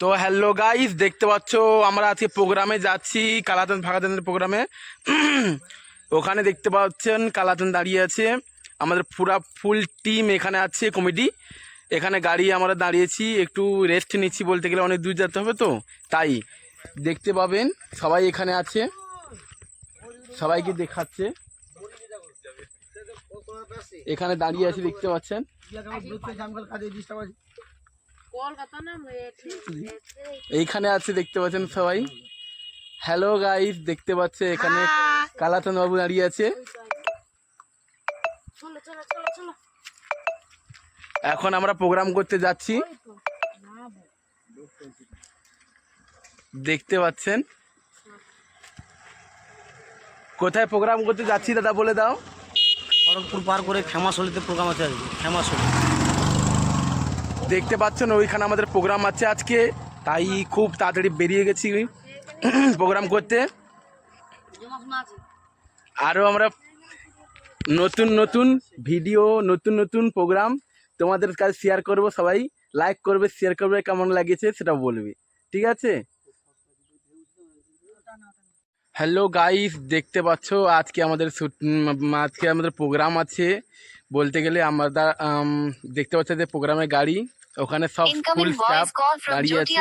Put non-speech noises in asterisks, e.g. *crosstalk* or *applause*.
তো hello guys দেখতে পাচ্ছ, আমরা আজকে প্রোগ্রামে যাচ্ছি, কালাতন ফাঁকাতনের প্রোগ্রামে *clears throat* ওখানে দেখতে পাচ্ছেন, কালাতন দাঁড়িয়ে আছে। আমাদের পুরা ফুল টিম এখানে আছে কমিটি এখানে গাড়ি আমরা দাঁড়িয়েছি, একটু রেস্ট নিচ্ছি বলতে গেলে, অনেক দূর যেতে হবে তো। তাই, দেখতে পাবেন, সবাই এখানে আছে। সবাইকে দেখাচ্ছে। এখানে দাঁড়িয়ে আছে, দেখতে পাচ্ছেন। এইখানে আছে দেখতে পাচ্ছেন সবাই। হ্যালো গাইস দেখতে পাচ্ছে এখানে কালাতন বাবু দাঁড়িয়ে আছে। এখন আমরা প্রোগ্রাম করতে যাচ্ছি। দেখতে পাচ্ছেন। কোথায় প্রোগ্রাম করতে যাচ্ছি দাদা বলে দাও। খড়গপুর পার করে ফেমাস হলিতে প্রোগ্রাম আছে আজকে ফেমাস হলি দেখতে পাচ্ছেন, ওইখানে আমাদের প্রোগ্রাম আছে আজকে। তাই খুব তাড়াতাড়ি বেরিয়ে গেছি *clears throat* প্রোগ্রাম করতে। আরও আমরা নতুন নতুন ভিডিও নতুন নতুন প্রোগ্রাম তোমাদের কাছে শেয়ার করব সবাই। লাইক করবে শেয়ার করবে, কেমন লাগিয়েছে সেটা বলবে। ঠিক আছে? হ্যালো গাইস দেখতে পাচ্ছ, আজকে আমাদের আজকে আমাদের প্রোগ্রাম আছে। বলতে গেলে আমরা দেখতে পাচ্ছি যে প্রোগ্রামে গাড়ি ওখানে সব ফুল স্টাফ দাঁড়িয়ে আছে.